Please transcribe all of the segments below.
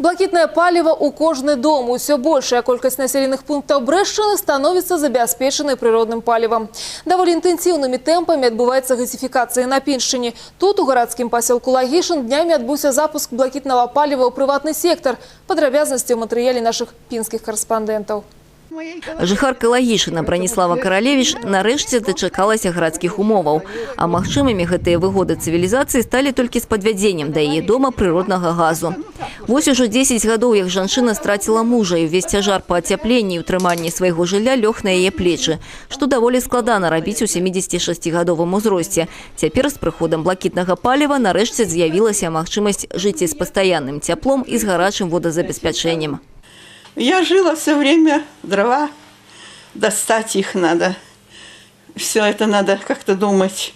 Блакітнае паліва ў кожны дом. Усё большая колькасць населеных пунктаў Брэшчыны становіцца забяспечанай прыродным палівам. Даволі інтэнсіўнымі тэмпамі адбываецца газіфікацыя на Піншчыне. Тут у гарадскім пасёлку Лагішын днямі адбыўся запуск блакітнага паліва ў прыватны сектар. Падрабязнасці ў матэрыяле нашых пінскіх карэспандэнтаў. Жыхарка Лагішына Браніслава Каралевіч нарэшце дачакалася гарадскіх умоваў. А магчымымі гэтыя выгоды цывілізацыі сталі толькі з падвядзеннем да яе дома прыроднага газу. Вось ужо 10 гадоў, як жанчына страціла мужа і ўвесь цяжар па ацяпленні і ўтрыманні свайго жылля лёг на яе плечы, што даволі складана рабіць у 76гадовым узросце. Цяпер з прыходам блакітнага паліва нарэшце з'явілася магчымасць жыць з пастаянным цяплом і з гарачым водазабеспячэннем. Я жила все время дрова, достать их надо. Все это надо как-то думать,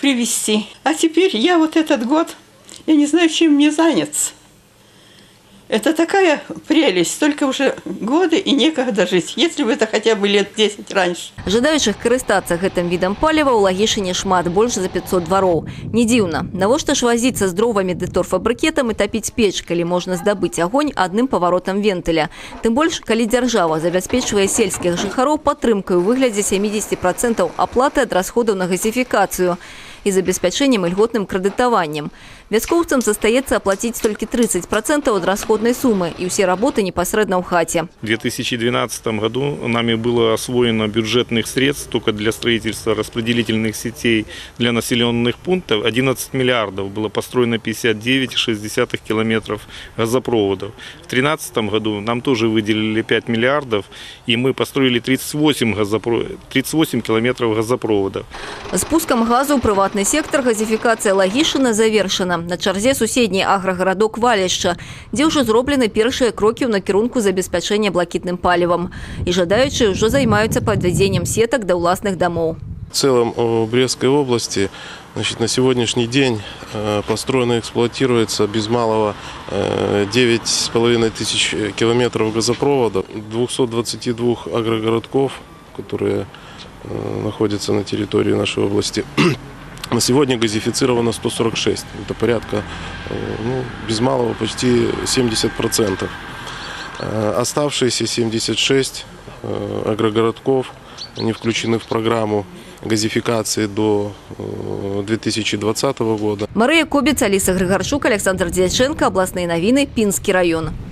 привезти. А теперь я вот этот год, я не знаю, чем мне заняться. Это такая прелесть, только уже годы и некогда жить, если бы это хотя бы лет 10 раньше. Жадаючых карыстацца гэтым відам паліва ў лагішыне шмат больш за 500 двароў. Не дзіўна, навошта ж вазіцца з дровамі ды торфабрыкетам і тапіць печ, калі можна здабыць агонь адным паваротам вентыля. Тым больш, калі дзяржава забяспечвае сельскіх жыхароў падтрымкай у выглядзе 70% аплаты ад расходаў на газіфікацыю і забеспячэннем ільготным крэдытаваннем. Вяскоўцам застаецца аплаціць толькі 30% ад расходнай сумы і ўсе работы непасрэдна ў хаце. В 2012 году нами было освоено бюджетных средств только для строительства распределительных сетей для населенных пунктов 11 миллиардов. Было построено 59,6 километров газопроводов. В 2013 году нам тоже выделили 5 миллиардов, и мы построили 38, газопро... 38 километров газопроводов. З пускам газу ў прыватны сектар газіфікацыя Лагішына завершана. На чарзе суседні аграгарадок Валішча, дзе ўжо зроблены першыя крокі ў накірунку забеспячэння блакітным палівам. І жадаючыя ўжо займаюцца падвядзеннем сетак да ўласных домоў. В целом в Брестской области значит, на сегодняшний день э, построено и эксплуатируется без малого э, 9,5 тысяч километров газопровода, 222 агрогородков, которые э, находятся на территории нашей области. На сегодня газифицировано 146. Это порядка, э, ну, без малого почти 70%. Э, Оставшиеся 76 э, агрогородков, они включены в программу газификации до э, 2020 года. Марыя Кобіц, Аліса Грыгарчук, Александр Дзяченко, абласныя навіны, Пінскі раён.